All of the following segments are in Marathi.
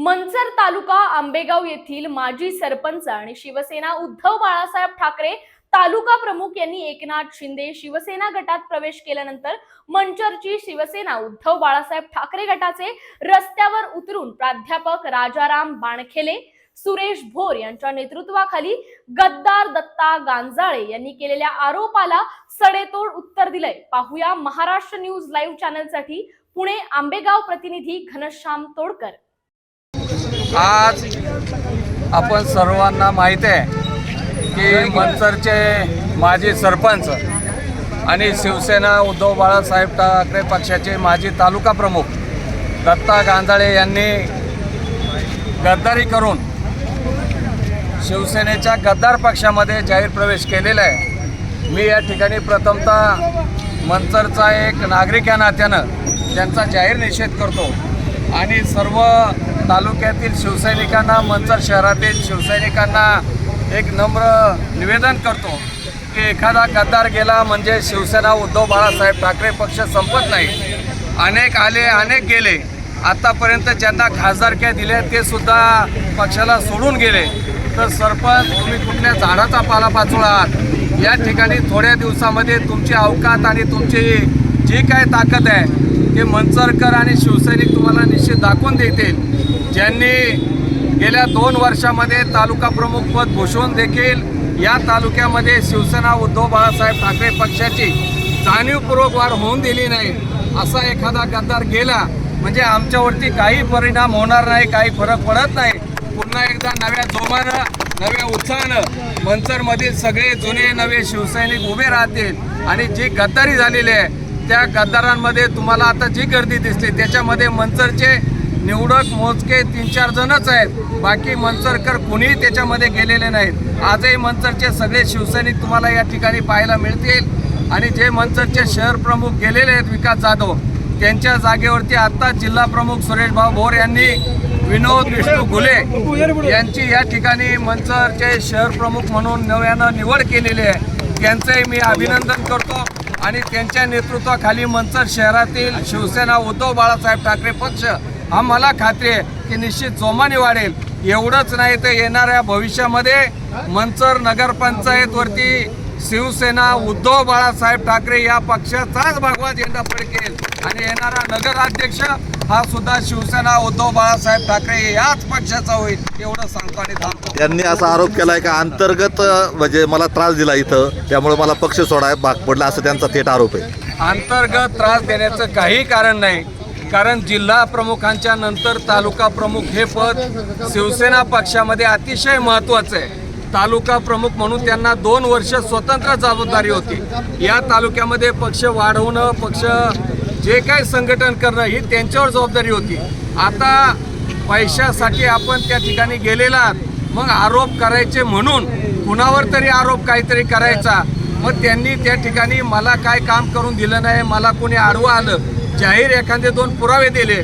मंचर तालुका आंबेगाव येथील माजी सरपंच आणि शिवसेना उद्धव बाळासाहेब ठाकरे तालुका प्रमुख यांनी एकनाथ शिंदे शिवसेना गटात प्रवेश केल्यानंतर मंचरची शिवसेना उद्धव बाळासाहेब ठाकरे गटाचे रस्त्यावर उतरून प्राध्यापक राजाराम बाणखेले सुरेश भोर यांच्या नेतृत्वाखाली गद्दार दत्ता गांजाळे यांनी केलेल्या आरोपाला सडेतोड उत्तर दिलंय. पाहूया महाराष्ट्र न्यूज लाईव्ह चॅनलसाठी पुणे आंबेगाव प्रतिनिधी घनश्याम तोडकर. आज आपण सर्वांना माहीत आहे की मंचरचे माजी सरपंच आणि शिवसेना उद्धव बाळासाहेब ठाकरे पक्षाचे माजी तालुका प्रमुख दत्ता गांधळे यांनी गद्दारी करून शिवसेनेच्या गद्दार पक्षामध्ये जाहीर प्रवेश केलेला आहे. मी या ठिकाणी प्रथमतः मंचरचा एक नागरिक या नात्यानं त्यांचा जाहीर निषेध करतो आणि सर्व तालुक्यातील शिवसैनिकांना मंचर शहरातील शिवसैनिकांना एक नम्र निवेदन करतो की एखादा गद्दार गेला म्हणजे शिवसेना उद्धव बाळासाहेब ठाकरे पक्ष संपत नाही. अनेक आले अनेक गेले. आत्तापर्यंत ज्यांना खासदारक्या दिल्या ते सुद्धा पक्षाला सोडून गेले. तर सरपंच तुम्ही कुठल्या झाडाचा पालापाचोळा आहात या ठिकाणी थोड्या दिवसामध्ये तुमची अवकात आणि तुमची जी काय ताकद आहे ते मंचरकर आणि शिवसैनिक तुम्हाला निश्चित दाखवून देतील. ज्यांनी गेल्या दोन वर्षामध्ये तालुका प्रमुख पद भूषवून देखील या तालुक्यामध्ये शिवसेना उद्धव बाळासाहेब ठाकरे पक्षाची जाणीवपूर्वक वाढ होऊन दिली नाही असा एखादा गद्दार गेला म्हणजे आमच्यावरती काही परिणाम होणार नाही काही फरक पडत नाही. पुन्हा एकदा नव्या जोमानं नव्या उत्साहानं मंचरमधील सगळे जुने नवे शिवसैनिक उभे राहतील आणि जी गद्दारी झालेली आहे त्या गद्दारांमध्ये तुम्हाला आता जी गर्दी दिसली त्याच्यामध्ये मंचरचे निवडक मोजके तीन चार जणच आहेत. बाकी मंचरकर कुणीही त्याच्यामध्ये गेलेले नाहीत. आजही मंचरचे सगळे शिवसैनिक तुम्हाला या ठिकाणी पाहायला मिळतील. आणि जे मंचरचे शहर प्रमुख गेलेले आहेत विकास जाधव त्यांच्या जागेवरती आता जिल्हा प्रमुख सुरेश भाऊ भोर यांनी विनोद विष्णू घुले यांची या ठिकाणी मंचरचे शहर प्रमुख म्हणून नव्यानं निवड केलेली आहे. त्यांचंही मी अभिनंदन करतो. आणि त्यांच्या नेतृत्वाखाली मंचर शहरातील शिवसेना उद्धव बाळासाहेब ठाकरे पक्ष मला खात्री आहे की निश्चित जोमाने वाढेल. एवढंच नाही तर येणाऱ्या भविष्यामध्ये मंचर नगरपंचायतवरती शिवसेना उद्धव बाळासाहेब ठाकरे या पक्षाचाच भगवा झेंडा फडकेल. आणि येणारा नगराध्यक्ष हा सुद्धा शिवसेना उद्धव बाळासाहेब ठाकरे याच पक्षाचा होईल एवढं सांगतो आणि थांबतो. त्यांनी असा आरोप केलाय का अंतर्गत म्हणजे मला त्रास दिला इथं त्यामुळे मला पक्ष सोडाय भाग पडला असं त्यांचा थेट आरोप आहे. अंतर्गत त्रास देण्याचं काही कारण नाही. कारण जिल्हा प्रमुखांच्या नंतर तालुका प्रमुख हे पद शिवसेना पक्षामध्ये अतिशय महत्त्वाचं आहे. तालुका प्रमुख म्हणून त्यांना दोन वर्ष स्वतंत्र जबाबदारी होती. या तालुक्यामध्ये पक्ष वाढवणं पक्ष जे काही संघटन करणं ही त्यांच्यावर जबाबदारी होती. आता पैशासाठी आपण त्या ठिकाणी गेलेला मग आरोप करायचे म्हणून कुणावर तरी आरोप काहीतरी करायचा. मग त्यांनी त्या ठिकाणी मला काय काम करून दिलं नाही मला कोणी आडवं आलं जाहीर एखादे दोन पुरावे दिले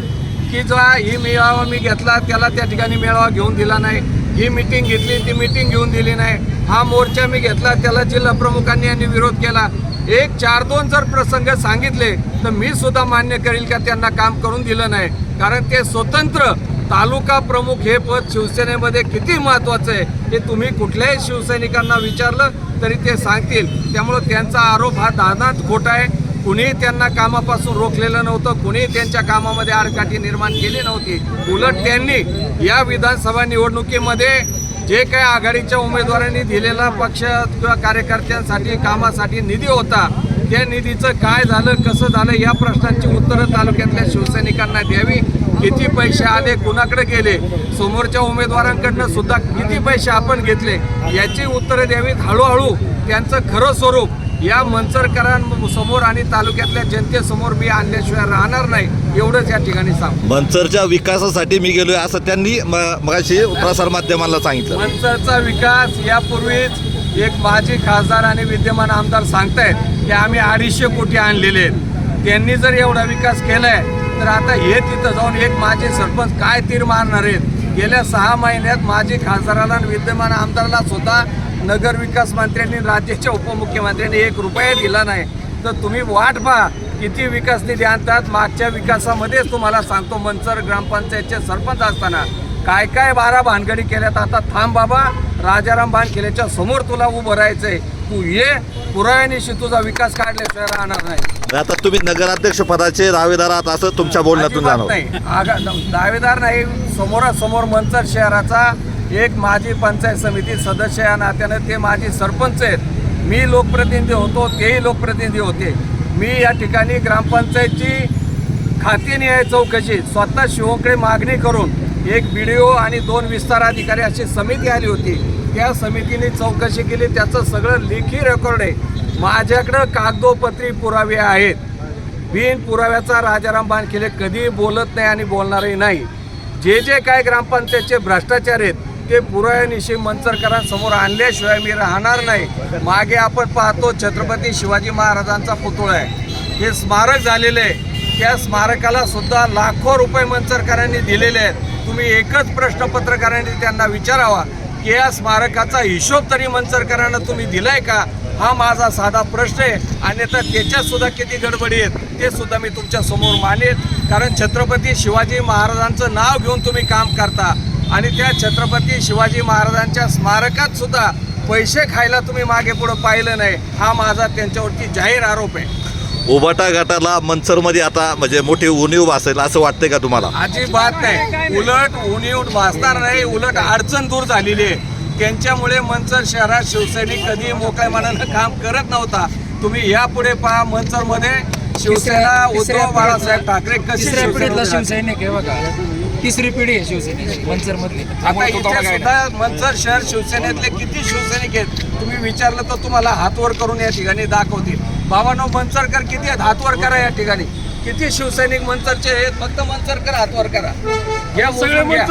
की जो ही मेळावा मी घेतला त्याला त्या ठिकाणी मेळावा घेऊन दिला नाही. ही मिटिंग घेतली ती मिटिंग घेऊन दिली नाही. हा मोर्चा मी घेतला त्याला जिल्हा प्रमुखांनी यांनी विरोध केला. एक चार दोन जर प्रसंग सांगितले तर मी सुद्धा मान्य करेल का त्यांना काम करून दिलं नाही. कारण ते स्वतंत्र तालुका प्रमुख हे पद शिवसेनेमध्ये किती महत्त्वाचं आहे हे तुम्ही कुठल्याही शिवसैनिकांना विचारलं तरी ते सांगतील. त्यामुळं त्यांचा आरोप हा दादाच खोटा आहे. कुणीही त्यांना कामापासून रोखलेलं नव्हतं कुणीही त्यांच्या कामामध्ये आडकाठी निर्माण केली नव्हती. उलट त्यांनी या विधानसभा निवडणुकीमध्ये जे काही आघाडीच्या उमेदवारांनी दिलेला पक्ष किंवा कार्यकर्त्यांसाठी कामासाठी निधी होता त्या निधीचं काय झालं कसं झालं या प्रश्नांची उत्तरं तालुक्यातल्या शिवसैनिकांना द्यावी. किती पैसे आले कुणाकडे गेले? समोरच्या उमेदवारांकडनं सुद्धा किती पैसे आपण घेतले? याची उत्तरं द्यावीत. हळूहळू त्यांचं खरं स्वरूप या मंचरकरांसमोर आणि तालुक्यातल्या जनतेसमोर मी आणल्याशिवाय राहणार नाही एवढंच या ठिकाणी सांग मंचरच्या विकासासाठी मी गेलोय असं त्यांनी मगाशी प्रसारमाध्यमांना सांगितलं. मंचरचा विकास यापूर्वीच एक माजी खासदार आणि विद्यमान आमदार सांगतायत की आम्ही अडीचशे कोटी आणलेले आहेत. त्यांनी जर एवढा विकास केलाय तर आता हे तिथं जाऊन एक माजी सरपंच काय तीर मारणार आहेत? गेल्या सहा महिन्यात माजी खासदाराला आणि विद्यमान आमदाराला सुद्धा नगर विकास मंत्र्यांनी राज्याच्या उपमुख्यमंत्र्यांनी एक रुपया दिला नाही. तर तुम्ही वाट पहा किती विकास निधी आणतात. मागच्या विकासामध्येच तुम्हाला सांगतो मंचर ग्रामपंचायतचे सरपंच असताना काय काय बारा भानगडी केल्यात. आता थांब बाबा राजाराम बानखेलेच्या समोर तुला उभं राहायचंय. तू ये पुराव्यानिशी तुझा विकास काढल्याशिवाय राहणार नाही. आता तुम्ही नगराध्यक्ष पदाचे दावेदार आहात असं तुमच्या बोलण्यातून जाणवलं. नाही. आगा दावेदार नाही समोरासमोर मंचर शहराचा एक माजी पंचायत समिती सदस्य या नात्यानं ते माजी सरपंच आहेत. मी लोकप्रतिनिधी होतो तेही लोकप्रतिनिधी होते. मी या ठिकाणी ग्रामपंचायतची खातेनिहाय चौकशी स्वतः शिवकडे मागणी करून एक बी डी ओ आणि दोन विस्तार अधिकारी अशी समिती आली होती. त्या समितीने चौकशी केली त्याचं सगळं लेखी रेकॉर्ड आहे. माझ्याकडं कागदोपत्री पुरावे आहेत. बिन पुराव्याचा राजाराम बानखेले कधीही बोलत नाही आणि बोलणारही नाही. जे जे काय ग्रामपंचायतचे भ्रष्टाचार आहेत ते पुरायानिशी मंचरकरांसमोर आणल्याशिवाय मी राहणार नाही. मागे आपण पाहतो छत्रपती शिवाजी महाराजांचा पुतळा आहे. हे स्मारक झालेलं आहे. त्या स्मारकाला सुद्धा लाखो रुपये मंचरकरांनी दिलेले आहेत. तुम्ही एकच प्रश्न पत्रकारांनी त्यांना विचारावा की या स्मारकाचा हिशोब तरी मंचरकरांना तुम्ही दिलाय का? हा माझा साधा प्रश्न आहे. अन्यथा त्याच्यात सुद्धा किती गडबडी आहेत ते सुद्धा मी तुमच्यासमोर मानेन. कारण छत्रपती शिवाजी महाराजांचं नाव घेऊन तुम्ही काम करता. आणि त्या छत्रपती शिवाजी महाराजांच्या स्मारकात सुद्धा पैसे खायला तुम्ही मागे पुढं पाहिलं नाही. हा माझा त्यांच्यावरती जाहीर आरोप आहे. उबाटा गटाला मंचरमध्ये आता म्हणजे मोठी उणीव भासेल असं वाटतंय का तुम्हाला? अजिबात नाही. उलट उणीव भासणार नाही उलट अडचण दूर झालेली आहे. त्यांच्यामुळे मंचर शहरात शिवसैनिक कधी मोकळ्या मनानं काम करत नव्हता. तुम्ही यापुढे पहा मंचरमध्ये. शिवसेना उद्धव बाळासाहेब ठाकरे कशी शिवसैनिक आहे बघा. तिसरी पिढी आहे शिवसेनेची. मंचर मधली आता इथे सुद्धा मंचर शहर शिवसेनेतले किती शिवसैनिक आहेत? तुम्ही विचारलं तर तुम्हाला हातवर करून या ठिकाणी दाखवतील. बाबांनो मंचरकर किती आहेत? हातवर करा या ठिकाणी. किती शिवसैनिक मंचरचे आहेत? फक्त मंचरकर हातवर करा. घ्या. मोजून घ्या.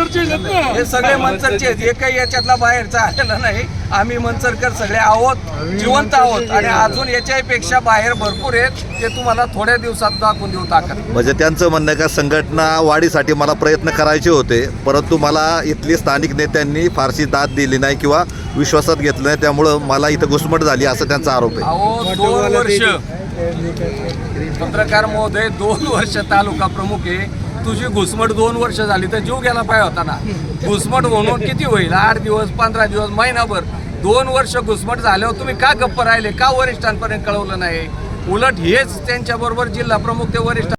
हे सगळे मंचरचे आहेत. एकही याच्यातला बाहेरचा आलेला नाही. आम्ही मंचरकर सगळे आहोत जिवंत आहोत. आणि अजून याच्यापेक्षा बाहेर भरपूर आहेत ते तुम्हाला थोड्या दिवसात दाखवून देऊ ताकद. म्हणजे त्यांचं म्हणणं का संघटना वाढीसाठी मला प्रयत्न करायचे होते परंतु मला इथली स्थानिक नेत्यांनी फारशी दाद दिली नाही किंवा विश्वासात घेतलं नाही त्यामुळं मला इथं घुसमट झाली असं त्यांचा आरोप आहे. दोन वर्ष पत्रकार महोदय दोन वर्ष तालुका प्रमुख आहे. तुझी घुसमट दोन वर्ष झाली तर जीव गेला पाहिजे होता ना? घुसमट म्हणून किती होईल? आठ दिवस पंधरा दिवस महिनाभर? दोन वर्ष घुसमट झाल्यावर तुम्ही का गप्प राहिले? का वरिष्ठांपर्यंत कळवलं नाही? उलट हेच त्यांच्याबरोबर जिल्हा प्रमुख ते वरिष्ठ